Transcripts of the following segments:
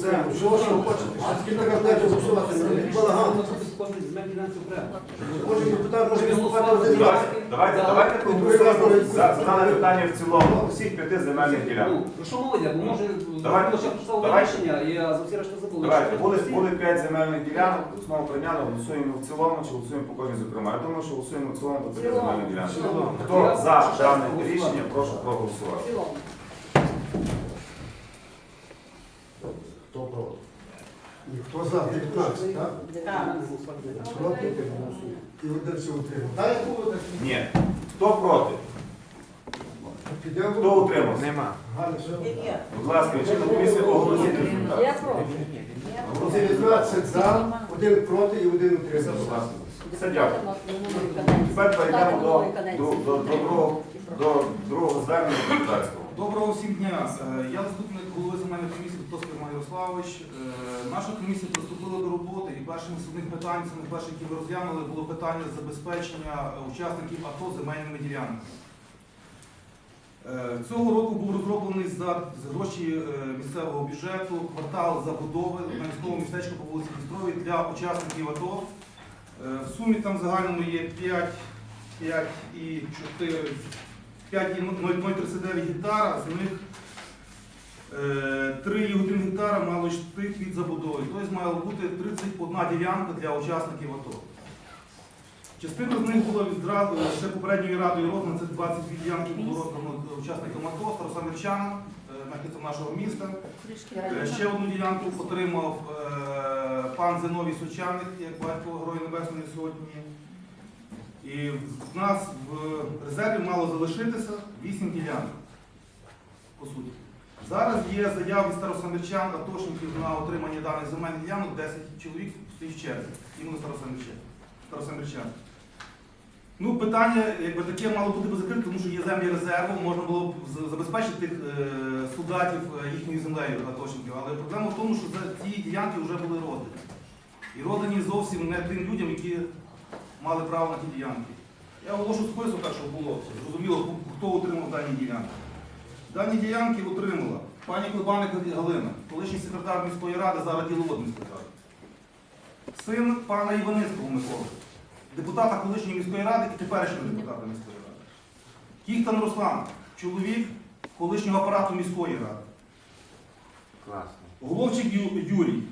Це, що що хочете? Скільки голосувати? Балаган. Може депутат може виступати один раз. Давайте, давайте проголосуємо за дане питання в цілому всіх п'яти земельних ділянок. Ну, про що мова йде? Бо може Давайте, ще давайте. рішення, і а за всі решта забули. Давайте, були, були п'ять земельних ділянок, знову прийняли, голосуємо в цілому чи голосуємо по кожній зокрема. Я думаю, що голосуємо в цілому по п'яти земельних ділянок. Хто за дане рішення, прошу проголосувати. Хто проти? Хто за? 19, так? Проти? І один се утримав. Так, як було, так Ні. Хто проти? підемо. Хто утримався? Нема. Галя, все. Будь ласка, лічильна комісія результат. Я проти. Це 19 за, один проти і один Будь утримався. ласка. Все дякую. Тепер перейдемо до, до, до, до, другого, до другого звернення депутатського. Доброго всім дня. Е, Я заступник голови земельної комісії Роман Ярославович. Е, Наша комісія приступила до роботи і першим з одних питань, саме перше, які ми розглянули, було питання забезпечення учасників АТО земельними ділянками. Е, Цього року був розроблений за гроші місцевого бюджету квартал забудови на містечку по вулиці Дністровій для учасників АТО. В сумі там загальному є 5, 5 і 4 5,039 гектара, з них е, 3,1 гектара мало йти під забудовою. Тобто мало бути 31 ділянка для учасників АТО. Частина з них була відразу ще попередньою радою роздана, це 22 ділянки було роздано учасникам АТО, старосамірчанам, е, мешканцям нашого міста. Е, Ще одну ділянку отримав е, пан Зиновій Сучаник, як батько Герой Небесної Сотні. І в нас в резерві мало залишитися 8 ділянок, по суті. Зараз є заяв від старосамірчан, атошників на отримання даних земельних ділянок, 10 чоловік стоїть в черзі, іменно старосамірчан. Ну, питання якби таке мало бути закрите, тому що є землі резерву, можна було б забезпечити тих е, солдатів е, їхньою землею атошників. Але проблема в тому, що ці ділянки вже були роздані. І роздані зовсім не тим людям, які мали право на ті ділянки. Я оголошу список, так щоб було зрозуміло, хто отримав дані ділянки. Дані ділянки отримала пані Клебаник Галина, колишній секретар міської ради, зараз діловод міської ради. Син пана Іваницького Миколи, депутата колишньої міської ради і теперішнього депутата міської ради. Кіхтан Руслан, чоловік колишнього апарату міської ради. Класно. Головчик Ю- Юрій.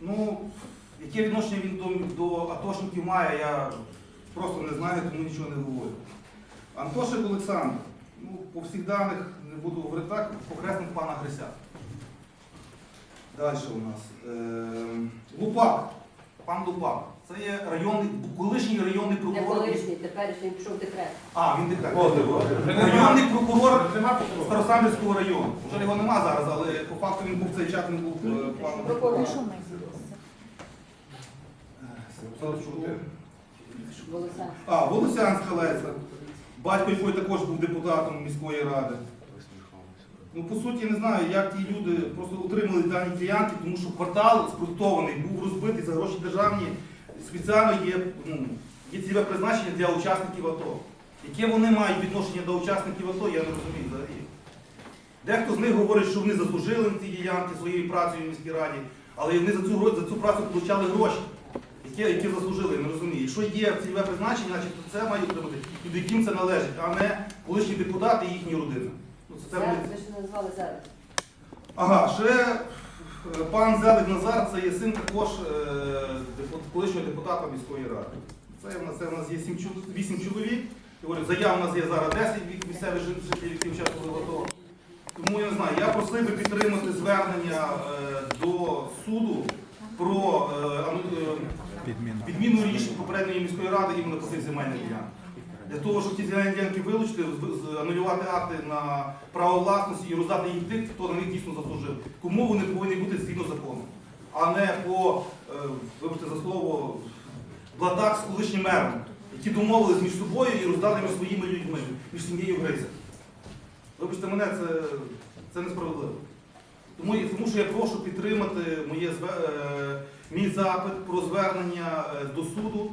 Ну, яке відношення він до, до атошників має, я просто не знаю, тому нічого не говорю. Антошик Олександр. Ну, по всіх даних не буду говорити так, похресник пана Грися. Далі у нас. Ем, Лупак. Пан Лупак. Це є районний, колишній районний Не прокурор. колишній, теперішній пішов декрет. А, він декрет. Районний прокурор Старосамбірського району. Вже його нема зараз, але по факту він був цей час, він був е, паном Прокурор. Волосянський. А, Волосянська Леся, батько якої також був депутатом міської ради. Ну, по суті, не знаю, як ті люди просто отримали дані ділянки, тому що квартал спроектований, був розбитий за гроші державні. Спеціально є, ну, є цільове призначення для учасників АТО. Яке вони мають відношення до учасників АТО, я не розумію взагалі. Дехто з них говорить, що вони заслужили на ці ділянки своєю працею в міській раді, але вони за цю, за цю працю отримали гроші, які, які заслужили, я не розумію. Якщо є цільове призначення, значить то це має отримати і до яким це належить, а не колишні депутати і їхні родини. Ну, це, це ви ще назвали зараз. Ага, ще е, пан Зелик Назар, це є син також е, депу- колишнього депутата міської ради. Це в нас, це в нас є 7, 8 чоловік. Я говорю, заяв у нас є зараз 10 від місцевих жителів, які участвували в АТО. Тому я не знаю, я просив би підтримати звернення е, до суду про е, е, відміну рішень попередньої міської ради іменно по цих земельних ділянках. Для того, щоб ті земельні ділянки вилучити, анулювати акти на право власності і роздати їх тих, хто на них дійсно заслужив. Кому вони повинні бути згідно закону, а не по, е, вибачте за слово, бладах з колишнім мером, які домовились між собою і роздали між своїми людьми, між сім'єю Гриця. Вибачте мене, це, це несправедливо. Тому, тому що я прошу підтримати моє, е, мій запит про звернення е, до суду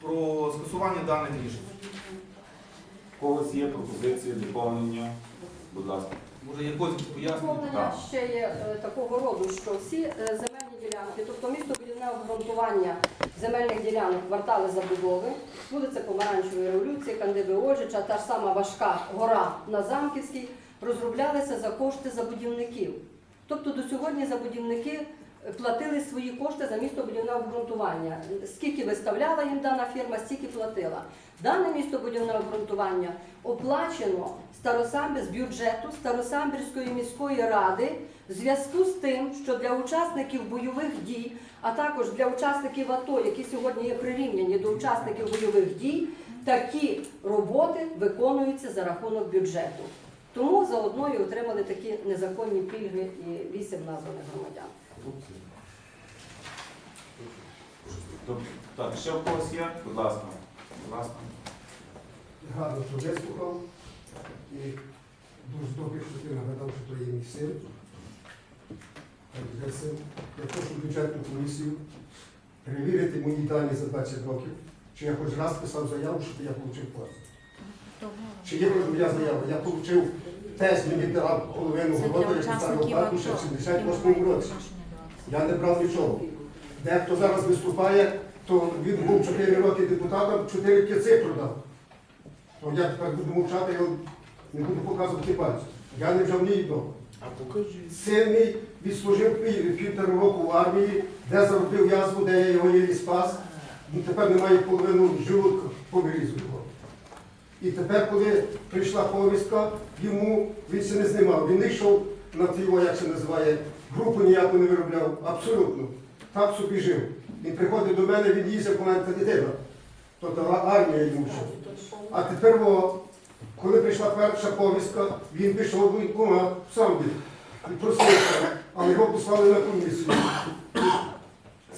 про скасування даних рішень. У когось є пропозиції доповнення? Будь ласка. Може, якось пояснення? Доповнення ще є е, такого роду, що всі е, земельні ділянки, тобто містобудівне обґрунтування земельних ділянок, квартали забудови, вулиця Помаранчевої революції, Кандиби Ольжича, та ж сама важка гора на Замківській, розроблялися за кошти забудівників. Тобто до сьогодні забудівники платили свої кошти за містобудівне обґрунтування. Скільки виставляла їм дана фірма, стільки платила. Дане містобудівне обґрунтування оплачено Старосамбі з бюджету Старосамбірської міської ради в зв'язку з тим, що для учасників бойових дій, а також для учасників АТО, які сьогодні є прирівняні до учасників бойових дій, такі роботи виконуються за рахунок бюджету. Тому заодно і отримали такі незаконні пільги і вісім названих громадян. Добре. Так, ще в когось є? Будь ласка. Будь ласка. Гарно, що вислухав. І дуже добре, що ти нагадав, що то є мій син. Я прошу бюджетну комісію перевірити мої дані за 20 років, чи я хоч раз писав заяву, що я отримав плату. Чи є хоч моя заява? Я отримав тест, мені дав половину городу, для я писав учасників плату ще в АТО. 78 році. Я не брав нічого. Дехто зараз виступає, то він був 4 роки депутатом, 4 п'яци продав. То я тепер буду мовчати, я не буду показувати пальцем. Я не вже ні одного. Син мій відслужив півтора року в армії, де заробив язву, де я його її спас. Він тепер не має половину желудка, повирізу його. І тепер, коли прийшла повістка, йому він це не знімав. Він не йшов на ті, як це називає, групу ніяку не виробляв. Абсолютно. Так собі жив. Він приходив до мене, він їздив, мене та дитина. Тобто армія йому ще. А тепер, коли прийшла перша повістка, він пішов в воєнкомат, сам він. І просився, але його послали на комісію.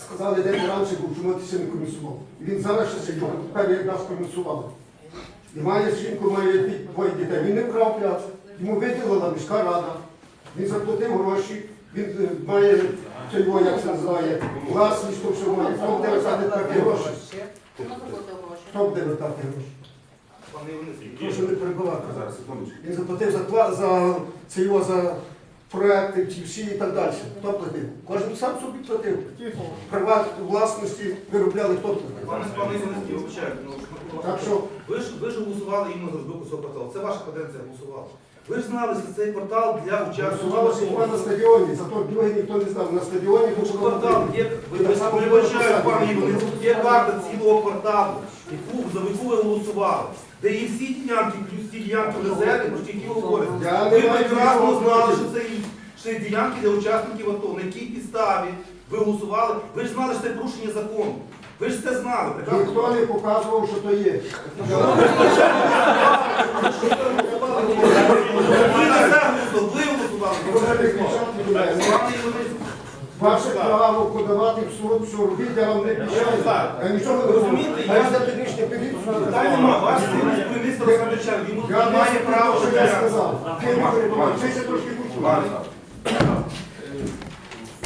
Сказали, де ти раніше був, чому ти ще не комісував. Він зараз ще сидів, тепер якраз комісували. І має жінку, має двоє дітей. Він не вкрав пляц. Йому виділила міська рада. Він заплатив гроші, він е, має це його, як це називає, власність, то має. Хто буде вертати такі гроші? Хто буде вертати гроші? Прошу не перебивати. Зараз, секундочку. Він заплатив за, тва- за це його за проекти ці всі і так далі. Хто платив? Кожен сам собі платив. Приват власності виробляли хто платив. Пане пане Іваницький, вибачайте, ну, Так що ви ж ви ж голосували іменно за збику цього. Це ваша каденція голосувала. Ви ж знали, що цей квартал для учасників. голосувалося хіба на стадіоні, зато друге ніхто не знав. На стадіоні було квартал є, ви ви Так, вибачаю, пане так. Є карта цілого кварталу, яку за яку ви голосували. Де є всі ділянки, плюс ті ділянки в резерві, про які говорять. Я Ви маю прекрасно знали, що це, і- що це ділянки для учасників АТО. На якій підставі ви голосували? Ви ж знали, що це порушення закону. Ви ж це знали. Ніхто не показував, що то є. Ви на це голосували, ви голосували. Ви не кричати до мене. Пане Іваницький, Ваше право подавати в суд, що робіть, я вам не мішаю. Я нічого не Розумієте, розумію. А я- за технічне підвищення. Питань нема. Ваш син міністр Олександр він Я має право що я сказав. Ти не перебувай, ти трошки почув. Ладно.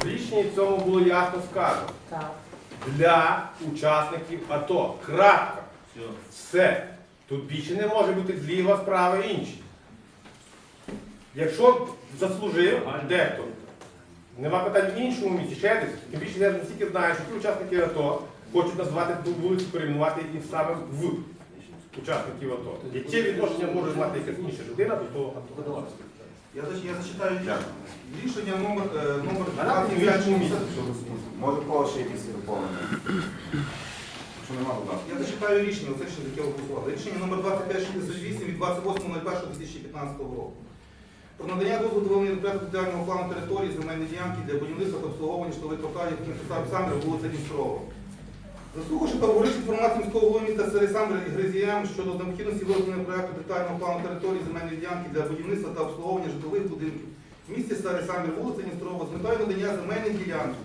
В рішенні цьому було ясно сказано. Для учасників АТО. Крапка. Все. Тут більше не може бути зліва справа інші. Якщо заслужив дехто, нема питань в іншому місці, ще десь, тим більше я настільки знаю, що ті учасники АТО хочуть назвати ту вулицю, перейменувати їх саме в учасників АТО. Яке відношення може мати якась інша людина до того АТО? Я, зач- я зачитаю рішення номер, е, номер А. 25. Може, в кого ще якісь доповнення? Якщо нема, будь ласка. Я зачитаю рішення, оце рішення, яке ви. Рішення номер 2568 від 28.01.2015 року. Про надання дозволу до детального плану території земельної ділянки для будівництва та обслуговування житлових кварталів Кінцесам Самбір, вулиця Дністрова. Заслухавши та говоривши інформацію міського голови міста Сересамбр і Гризієм щодо необхідності вироблення проекту детального плану території земельної ділянки для будівництва та обслуговування житлових будинків в місті Старий вулиця Дністрова з метою надання земельних ділянок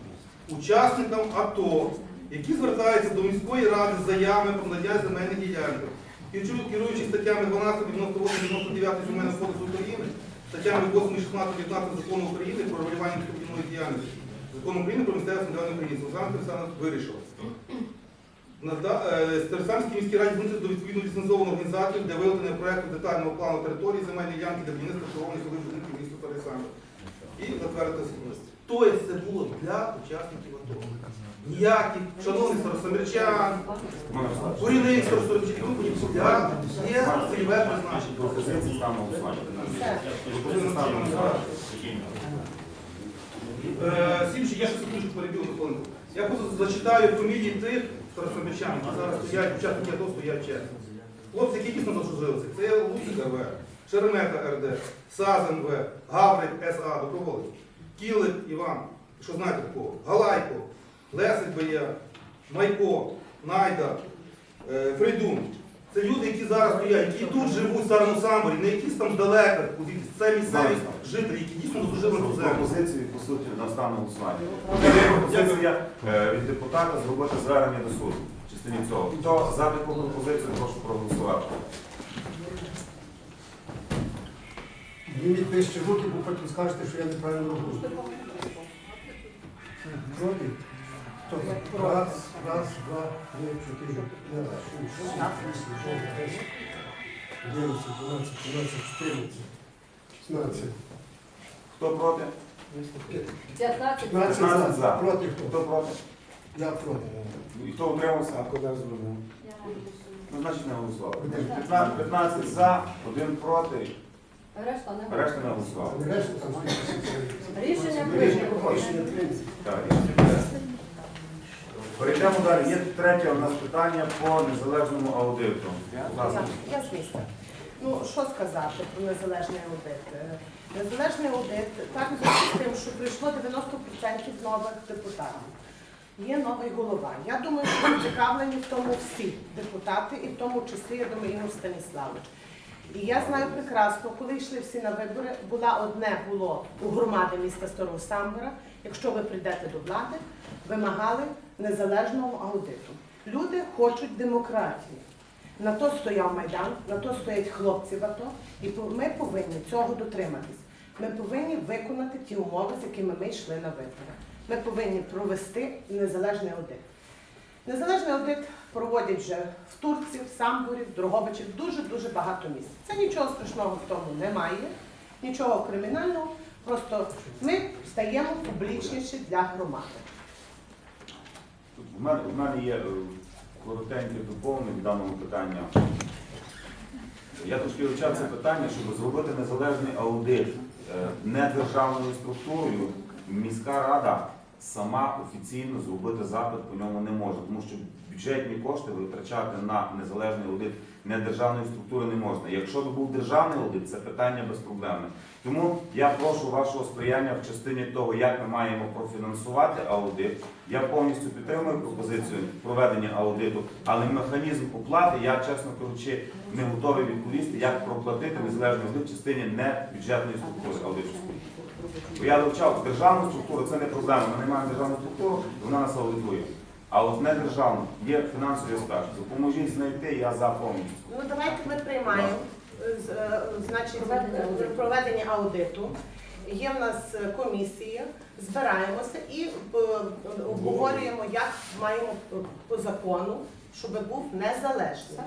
учасникам АТО, які звертаються до міської ради з заявами про надання земельних ділянок. Керуючи- Керуючись статтями 12, 98, 99 Земельного кодексу України, статтями 8, 16, 19 Закону України про регулювання містобудівної діяльності, Закону України про місцеве самоврядування України, Олександр Олександрович вирішив. Е, Старосамській міській раді вносить до відповідно ліцензовану організацію для виготовлення проекту детального плану території земельної ділянки для будівництва обслуговування житлових будинків міста Олександр, і затвердити особисто. Тобто це було для учасників АТО. Ніяких, шановних старосамірчан, корінних старосамірчан, для є цільове призначення. Пропозиції. Е, Сімші, я ще секундочку перебіг на хвилинку. Я просто зачитаю фамілії тих старосамірчан, які зараз стоять, учасники АТО стоять чесно. Хлопці, які дійсно заслужилися, це Луцик РВ, Шеремета РД, Сазен В, Гаврик СА, доброволець, Кілик Іван, що знаєте такого, Галайко, Лесик БЄ, Майко, Найда, е, Фрейдун. Це люди, які зараз стоять, які тут живуть в Старому Самборі, не якісь там здалека, це місцеві жителі, які дійсно заслужили цю землю. Пропозиції, по суті, на стану голосування. Пропозиція е, від депутата зробити звернення до суду в частині цього. Хто за таку пропозицію, прошу проголосувати. Зніміть вище руки, бо потім скажете, що я неправильно роблю. Проти? Хто за? Раз, раз, два, три, чотири, п'ять, шість, сім, вісім, дев'ять, десять, одинадцять, дванадцять, тринадцять, чотирнадцять, п'ятнадцять. Хто проти? 15 15 15 за. Проти Хто хто? проти? Я проти. І хто утримався? Ну, значить, не голосував. 15, 15 за, один проти, Решта не решта не там. Рішення прийнято. рішення прийнято. Перейдемо далі. Є третє у нас питання по незалежному аудиту. Будь ласка. Я з міста. Ну, що сказати про незалежний аудит? Е, Незалежний аудит, так в зв'язку з тим, що прийшло 90% нових депутатів. Є новий голова. Я думаю, що зацікавлені в тому всі депутати, і в тому числі, я думаю, Ігор Станіславович. І я знаю прекрасно, коли йшли всі на вибори, була одне було у громади міста Старого Самбора, якщо ви прийдете до влади, вимагали незалежного аудиту. Люди хочуть демократії. На то стояв Майдан, на то стоять хлопці в АТО, і ми повинні цього дотриматись. Ми повинні виконати ті умови, з якими ми йшли на вибори. Ми повинні провести незалежний аудит. Незалежний аудит проводять вже в Турції, в Самбурі, в Дрогобичі, дуже-дуже багато місць. Це нічого страшного в тому немає, нічого кримінального. Просто ми стаємо публічніші для громади. У мене, у мене є е, коротеньке доповнення в даному питанні. Я трошки вивчав це питання, щоб зробити незалежний аудит е, не державною структурою. Міська рада сама офіційно зробити запит по ньому не може, тому що бюджетні кошти витрачати на незалежний аудит не державної структури не можна. Якщо б був державний аудит, це питання безпроблемне. Тому я прошу вашого сприяння в частині того, як ми маємо профінансувати аудит. Я повністю підтримую пропозицію проведення аудиту, але механізм оплати я, чесно кажучи, не готовий відповісти, як проплатити незалежний аудит в частині не бюджетної структури аудиторської. Бо я вивчав державну структуру, це не проблема. Ми не маємо державну структуру, вона нас аудитує. А от не державну, є фінансові аспекти. Допоможіть знайти, я за повністю. Ну давайте ми приймаємо е, з- е, значить, Проведення аудиту. Є в нас комісія, збираємося і е, обговорюємо, як маємо по закону, щоб був незалежний.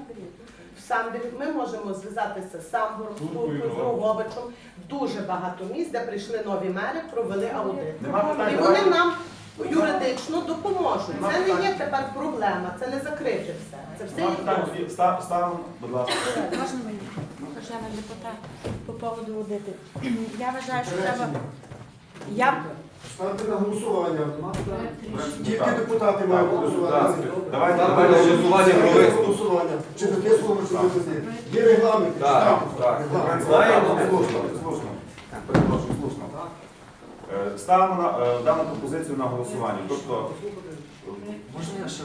В Самбірі ми можемо зв'язатися з Самбором, з Туркою, з Рогобичем. Дуже багато місць, де прийшли нові мери, провели аудит. І вони нам юридично допоможуть. Це не є тепер проблема, це не закрите все. Це все є ставимо, будь ласка. Можна мені? Уважаемый депутат, по поводу аудиту. Я вважаю, що треба. Я Ставте на голосування. Тільки депутати мають голосувати. Давайте Давайте голосування про виступ. голосування. Чи таке слово, чи не таке. Є регламент. Так, так. Знаємо, слушно, слушно. Перепрошую, слушно. Е, Ставимо на, е, дану пропозицію на голосування. Тобто, Можна я ще?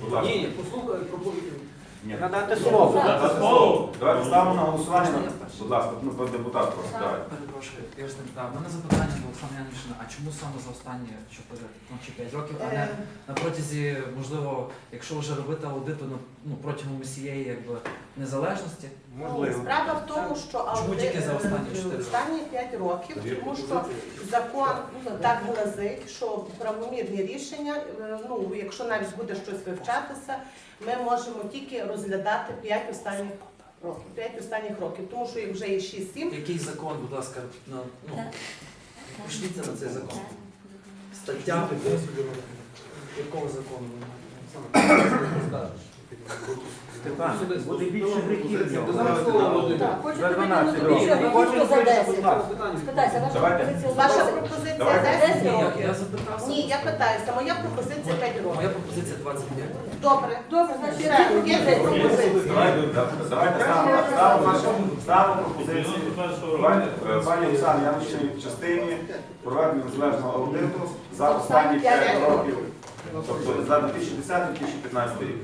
будь ласка. Ні, послухай, пропозицію. Ні. Надати слово. надати слово. Давайте ставимо на голосування. Будь ласка, ну, депутат просто. Так. Перепрошую, я ж не питав. У мене запитання до Олександра Янішина, а чому саме за останні 4 ну, чи 5 років, а не Е, на протязі, можливо, якщо вже робити аудиту ну, ну, протягом усієї якби, незалежності? Ну, Справа в тому, що аудит за останні е, останні 5 років, тому що закон так гласить, що правомірні рішення, е, ну якщо навіть буде щось вивчатися, ми можемо тільки розглядати 5 останніх років, 5 останніх років, тому що їх вже є 6-7. Який закон, будь ласка, на, ну, пошліться на цей закон. Стаття якого закону? Степан, буде більше гріхів. Так, хочете виділити більше грошей за 10. Спитайся, ваша Давайте. пропозиція за Ваша 10? пропозиція Давайте. 10 Ні, років? я запитався. Ні, я питаюся, моя пропозиція 5 Моя років. пропозиція 25. Добре. Добре, значить, є дві пропозиції. Давайте, давайте ставимо, ставимо, ставимо пропозицію. Давайте, е, Пані Оксана, я ще в частині проведення незалежного аудиту за останні 5 років, тобто за 2010-2015 рік.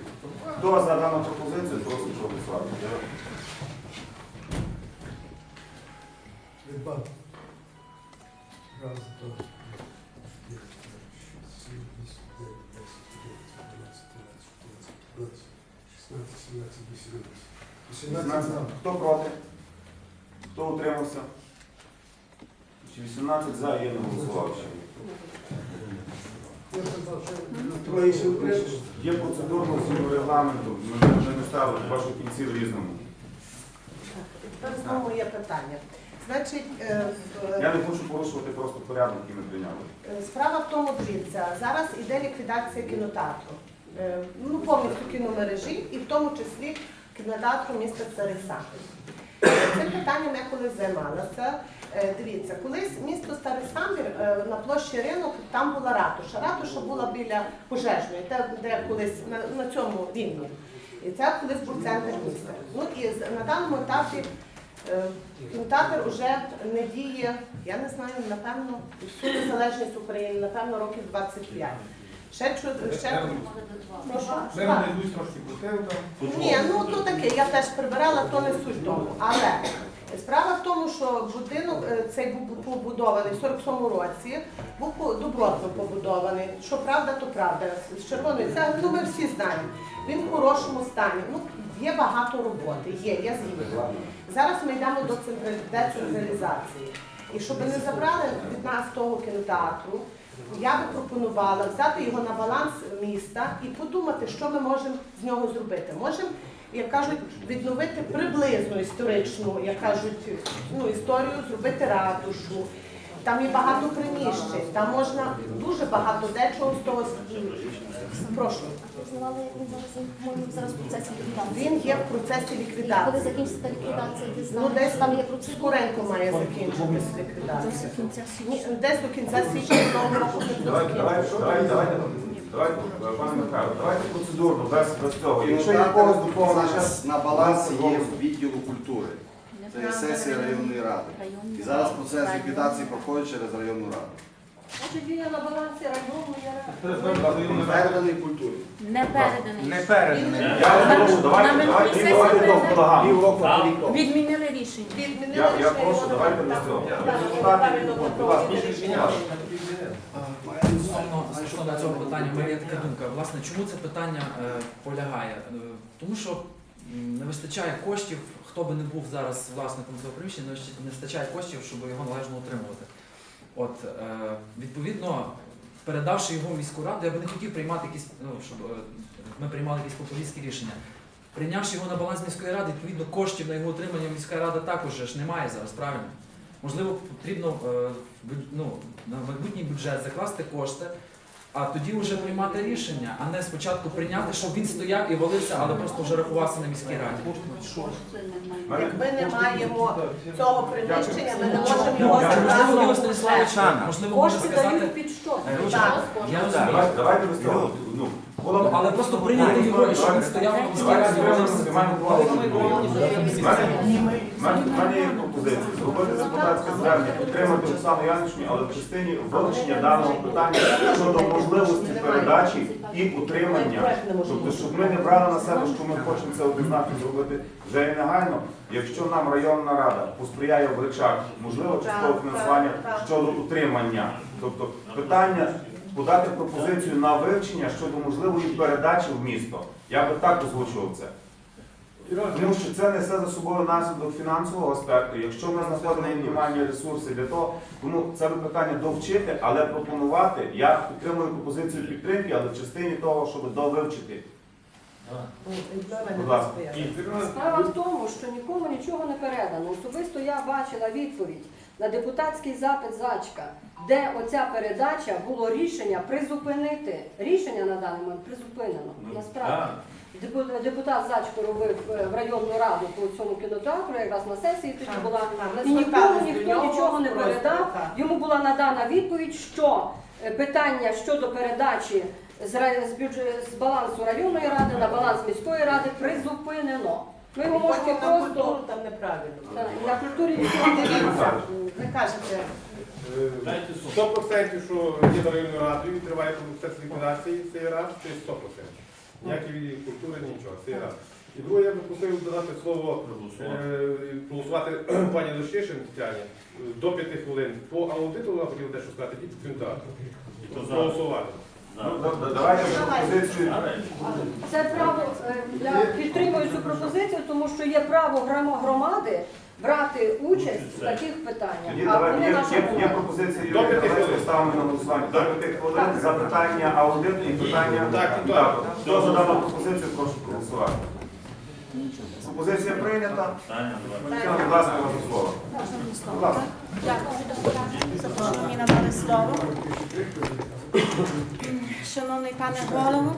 Хто за дану пропозицію, прошу проголосувати. Рибак. Раз, два, три, шестнадцать, семнадцать, восемнадцать. Восемнадцать за. Хто проти? Хто утримався? 18 за, є не голосував ще. Є процедурно згідно регламенту, ми вже не ставили вашу кінці в різному. Тепер знову є питання. Значить, е, в- Я не хочу порушувати просто порядок, який ми прийняли. Е, Справа в тому, дивіться, зараз іде ліквідація кінотеатру. Е, Ну, повністю кіномережі і в тому числі кінотеатру міста Цариса. Цим питанням я колись займалася. Е, Дивіться, колись місто Старий Самбір е, на площі ринок там була ратуша. Ратуша була біля пожежної, де, де колись на, на цьому рівні. І це колись був центр міста. Ну і на даному етапі е, кінотеатр вже не діє, я не знаю, напевно, всю незалежність України, напевно, років 25. Ще ще. Ні, ну то таке, я теж прибирала, то не суть тому. Але справа в тому, що будинок е, цей був побудований в 47-му році, був по- добротно побудований. Що правда, то правда. З червоної цегли, ну ми всі знаємо. Він в хорошому стані. Ну, є багато роботи, є, я згідна. Зараз ми йдемо до централі- децентралізації. І щоб не забрали від нас того кінотеатру, я би пропонувала взяти його на баланс міста і подумати, що ми можемо з нього зробити. Можемо, як кажуть, відновити приблизно історичну, як кажуть, ну, історію, зробити ратушу. Там є багато приміщень, там можна дуже багато дечого з того. Прошу. Він зараз в процесі ліквідації. Є в процесі Коли ліквідації. закінчиться ліквідація, ти Ну, десь там є процедура. скоренько має закінчитися ліквідація. Десь до кінця січня Давайте, давайте, давайте, давайте, пане Михайло, давайте процедурно, без, без цього. Якщо є когось до кого зараз на балансі є відділу культури. Це є сесія районної ради. І зараз процес ліквідації проходить через районну раду. Значить, він є на балансі району, є Переданий культурі. Не переданий. Не. Я прошу, давайте, давайте, давайте. Відмінили рішення. Відмінили Я, я рішення, прошу, воно давайте без цього. так, Депутати, правильно, будь ласка, воно рішення відмінили. ваше. Стосовно стосовно цього питання, в така думка. Власне, чому це питання е, полягає? Е, Тому що не вистачає коштів, хто би не був зараз власником цього приміщення, не вистачає коштів, щоб його належно утримувати. От, е, відповідно, передавши його в міську раду, я би не хотів приймати якісь, ну, щоб ми приймали якісь популістські рішення. Прийнявши його на баланс міської ради, відповідно, коштів на його утримання міська рада також ж немає зараз, правильно? Можливо, потрібно ну, на майбутній бюджет закласти кошти, а тоді вже приймати рішення, а не спочатку прийняти, щоб він стояв і валився, але просто вже рахувався на міській раді. Мене- Якби не маємо цього приміщення, ми не можемо його Можливо. Ігор в Станіславович, можливо, може Кошти дають під що? Е, Я розумію. Давайте. Ну, було- Але просто прийняти його, і щоб він стояв на міській раді, У мене є пропозиція. Зробити депутатське звернення, підтримати Оксану Яничні, але в частині вилучення даного питання щодо можливості передачі і утримання. Тобто, щоб ми не брали на себе, що ми хочемо це однозначно зробити вже і негайно. Якщо нам районна рада посприяє в речах, можливо, часткове Так, фінансування щодо утримання. Тобто питання подати пропозицію на вивчення щодо можливої передачі в місто. Я би так озвучував це. Тому що це несе за собою наслідок фінансового аспекту. Якщо ми знаходимо мінімальні ресурси для того, тому це питання довчити, але пропонувати. Я підтримую пропозицію підтримки, але в частині того, щоб довивчити. Справа в тому, що нікому нічого не передано. Особисто я бачила відповідь на депутатський запит Зачка, де оця передача було рішення призупинити. Рішення на даний момент призупинено. Насправді. Депутат Зачко робив е, в районну раду по цьому кінотеатру, якраз на сесії тоді була. І нікому ніхто нічого не передав. Йому була надана відповідь, що е, питання щодо передачі з, з, бюджет, з балансу районної ради на баланс міської ради призупинено. Ви його можете Потім на культуру просто там неправильно. Та, на культурі нічого не Дивіться, ви кажете, Е, 100% що є за районною радою, і триває процес ліквідації цієї ради, це 100%. Ніякої культури, нічого, це раз. І друге, я би просив додати слово е, голосувати пані Лещишин Тетяні е, до 5 хвилин. По аудиту вона хотіла дещо сказати, і по кінотеатру. Голосувати. Ну, да- Давайте пропозицію. Це право е, я підтримую цю пропозицію, тому що є право громади брати участь в таких питаннях. Тоді А давайте вони є, наша є, є громада. пропозиція Юрія, хвилин. ставимо на голосування. До п'яти хвилин за питання аудиту і питання Так, і кандидату. Хто за дану пропозицію, прошу проголосувати. Пропозиція прийнята. Тетяна, будь ласка, вам слово. Будь ласка. Дякую депутатам за те, що мені надали слово. Шановний пане голово,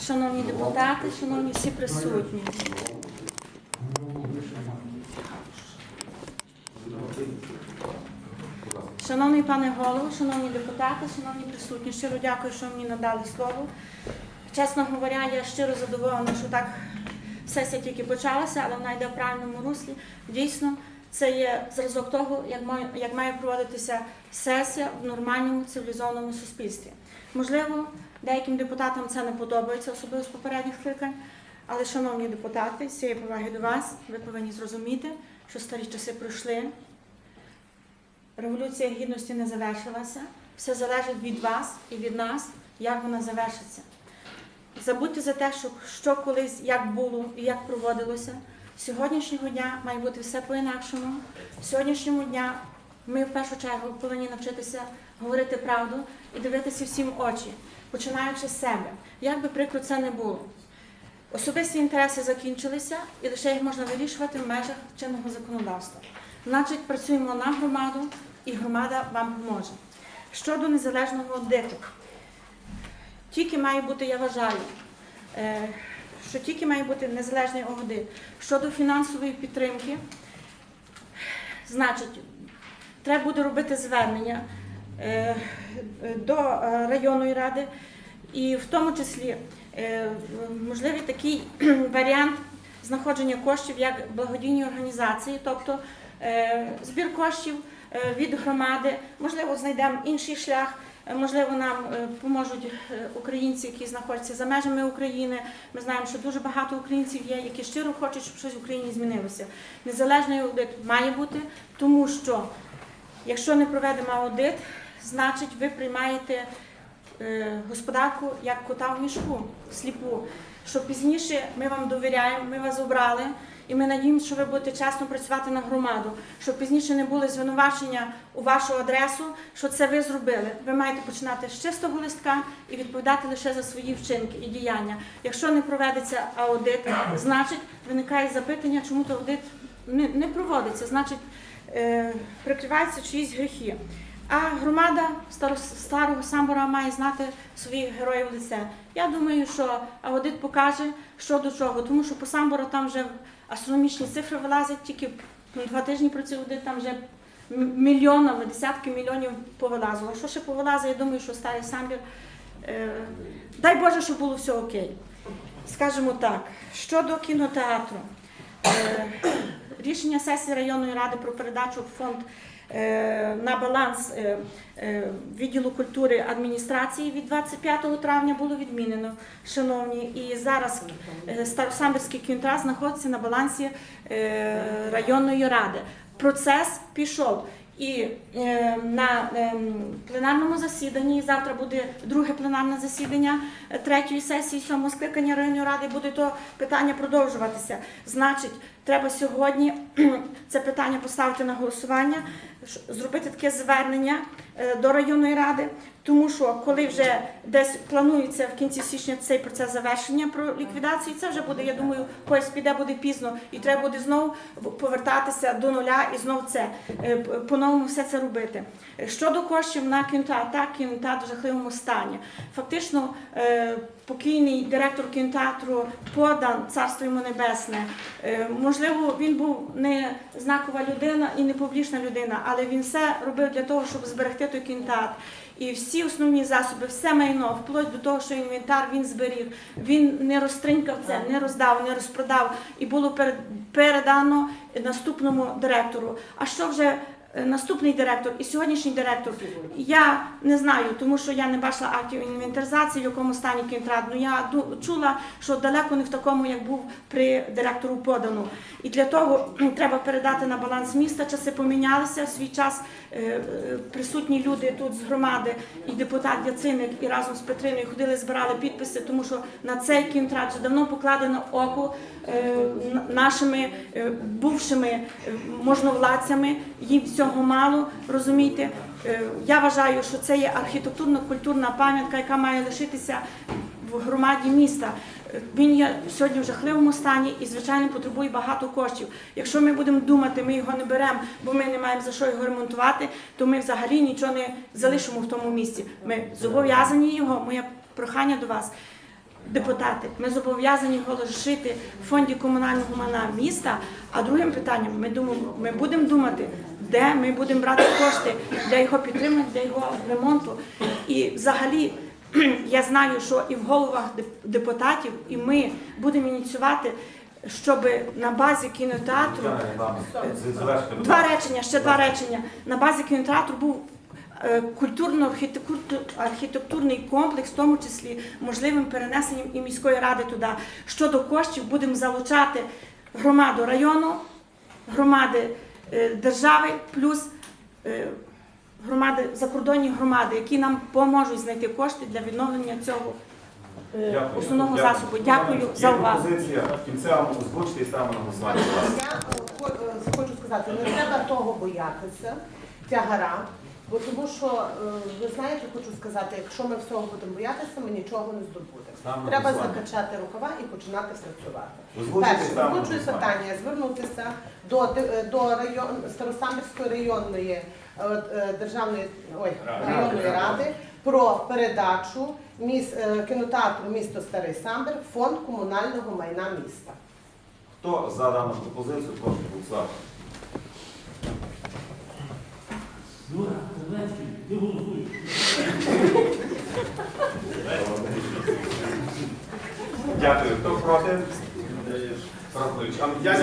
шановні депутати, шановні всі присутні. Шановний пане голово, шановні депутати, шановні присутні, щиро дякую, що мені надали слово. Чесно говоря, я щиро задоволена, що так сесія тільки почалася, але вона йде в правильному руслі. Дійсно, це є зразок того, як має, проводитися сесія в нормальному цивілізованому суспільстві. Можливо, деяким депутатам це не подобається, особливо з попередніх скликань. Але, шановні депутати, з цієї поваги до вас, ви повинні зрозуміти, що старі часи пройшли. Революція гідності не завершилася. Все залежить від вас і від нас, як вона завершиться. Забудьте за те, що, що колись як було і як проводилося. Сьогоднішнього дня має бути все по-інакшому. Сьогоднішнього дня ми в першу чергу повинні навчитися говорити правду і дивитися всім очі, починаючи з себе. Як би прикро це не було. Особисті інтереси закінчилися і лише їх можна вирішувати в межах чинного законодавства. Значить, працюємо на громаду, і громада вам поможе. Щодо незалежного аудиту, тільки має бути, я вважаю, е, що тільки має бути незалежний аудит. Щодо фінансової підтримки, значить, треба буде робити звернення до е, районної ради, і в тому числі е, можливий такий варіант знаходження коштів як благодійні організації, тобто е, збір коштів е, від громади, можливо, знайдемо інший шлях. е, Можливо, нам е, поможуть е, українці, які знаходяться за межами України. Ми знаємо, що дуже багато українців є, які щиро хочуть, щоб щось в Україні змінилося. Незалежний аудит має бути, тому що якщо не проведемо аудит, значить ви приймаєте е, господарку як кота в мішку, сліпу. Що пізніше ми вам довіряємо, ми вас обрали, і ми надіємося, що ви будете чесно працювати на громаду, щоб пізніше не були звинувачення у вашу адресу, що це ви зробили. Ви маєте починати з чистого листка і відповідати лише за свої вчинки і діяння. Якщо не проведеться аудит, значить виникає запитання, чому то аудит не, проводиться, значить е, прикриваються чиїсь гріхи. А громада старого самбора має знати своїх героїв лице. Я думаю, що аудит покаже, що до чого, тому що по самбору там вже астрономічні цифри вилазять, тільки два тижні працює аудит, там вже мільйонами, десятки мільйонів повилазило. Що ще повилазить, я думаю, що старий самбір. Е, дай Боже, щоб було все окей. Скажімо так, щодо кінотеатру. Е, Рішення сесії районної ради про передачу в фонд на баланс е, е, відділу культури адміністрації від 25 травня було відмінено, шановні. І зараз Самбірський Старосамбірський знаходиться на балансі е, районної ради. Процес пішов. І е, на е, пленарному засіданні завтра буде друге пленарне засідання е, третьої сесії сьомого скликання районної ради. Буде то питання продовжуватися. Значить, треба сьогодні це питання поставити на голосування, зробити таке звернення е, до районної ради Тому що коли вже десь планується в кінці січня цей процес завершення про ліквідацію, це вже буде, я думаю, когось піде буде пізно, і треба буде знову повертатися до нуля і знову це е, по-новому все це робити. Щодо коштів на кінотеатр, так, кінотеатр в жахливому стані. Фактично, е, покійний директор кінотеатру подан царство йому небесне. Е, Можливо, він був не знакова людина і не публічна людина, але він все робив для того, щоб зберегти той кінотеатр. І всі основні засоби, все майно, вплоть до того, що інвентар він зберіг, він не розтринькав це, не роздав, не розпродав, і було перед- передано наступному директору. А що вже е, наступний директор і сьогоднішній директор? Я не знаю, тому що я не бачила актів інвентаризації, в якому стані кінтрат. Ну я чула, що далеко не в такому, як був при директору подану. І для того треба передати на баланс міста. Часи помінялися в свій час. е, е, Присутні люди тут з громади, і депутат Яциник, і разом з Петриною ходили, збирали підписи, тому що на цей кінтрат вже давно покладено око нашими бувшими е, можновладцями. Їм всього мало, розумієте. Е, Я вважаю, що це є архітектурно-культурна пам'ятка, яка має лишитися в громаді міста. Е, Він є сьогодні в жахливому стані і, звичайно, потребує багато коштів. Якщо ми будемо думати, ми його не беремо, бо ми не маємо за що його ремонтувати, то ми взагалі нічого не залишимо в тому місці. Ми зобов'язані його. Моє прохання до вас. Депутати, ми зобов'язані його в фонді комунального майна міста. А другим питанням ми думаємо, ми будемо думати, де ми будемо брати кошти для його підтримки, для його ремонту. І взагалі я знаю, що і в головах депутатів, і ми будемо ініціювати, щоб на базі кінотеатру будь Два речення, ще два речення. На базі кінотеатру був е, культурно-архітектурний комплекс, в тому числі можливим перенесенням і міської ради туди. Щодо коштів будемо залучати громаду району, громади е, держави, плюс е, громади, закордонні громади, які нам поможуть знайти кошти для відновлення цього е, Дякую. основного Дякую. засобу. Дякую Є за увагу. пропозиція в кінцевому озвучити і ставимо на голосування. Я е, хо- е, хочу сказати, не треба того боятися, тягара, бо тому що, е, ви знаєте, хочу сказати, якщо ми всього будемо боятися, ми нічого не здобудемо. Треба голосування. закачати рукава і починати працювати. Перше, озвучую голосування. питання, звернутися до, ди- е, до район, Старосамбірської районної е, е, державної ой, районної ради про передачу міс, е, кінотеатру місто Старий Самбір в фонд комунального майна міста. Хто за дану пропозицію, прошу голосувати. Дякую. Хто проти? Я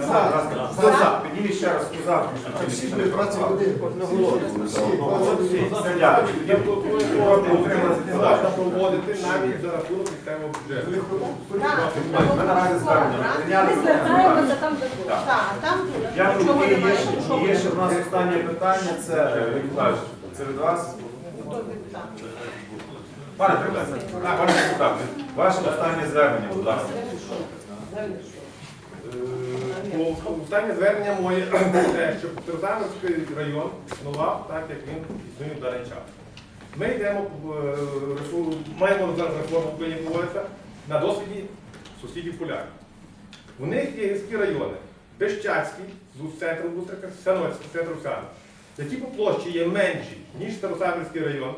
за? Підніміть ще раз, за, Всі були не врахували. 21. Всі, 21. Все, дякую. Я Тоді пропоную проти утрималися. можна проводити навіть за рахунок місцевого бюджету. Ми наразі Дякую. нічого І є, ще- в нас останнє питання, це е, від вас. Пане депутат, ваше останнє звернення, будь ласка. Е, Останнє звернення моє те, що Петрозамівський район існував так, як він існує в даний час. Ми йдемо, е, маємо зараз реформу в на досвіді сусідів поляків. У них є гірські райони Бещацький, з центром Бустрика, Сановецький, центр Сана, які по площі є менші, ніж Старосамівський район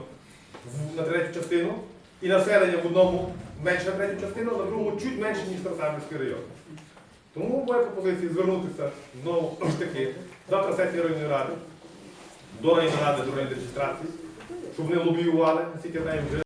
на третю частину, і населення в одному менше на третю частину, на другому чуть менше, ніж Старосамівський район. Тому моя пропозиція звернутися знову ж таки завтра сесії районної ради, до районної ради, до районної реєстрації, щоб вони лобіювали, наскільки я вже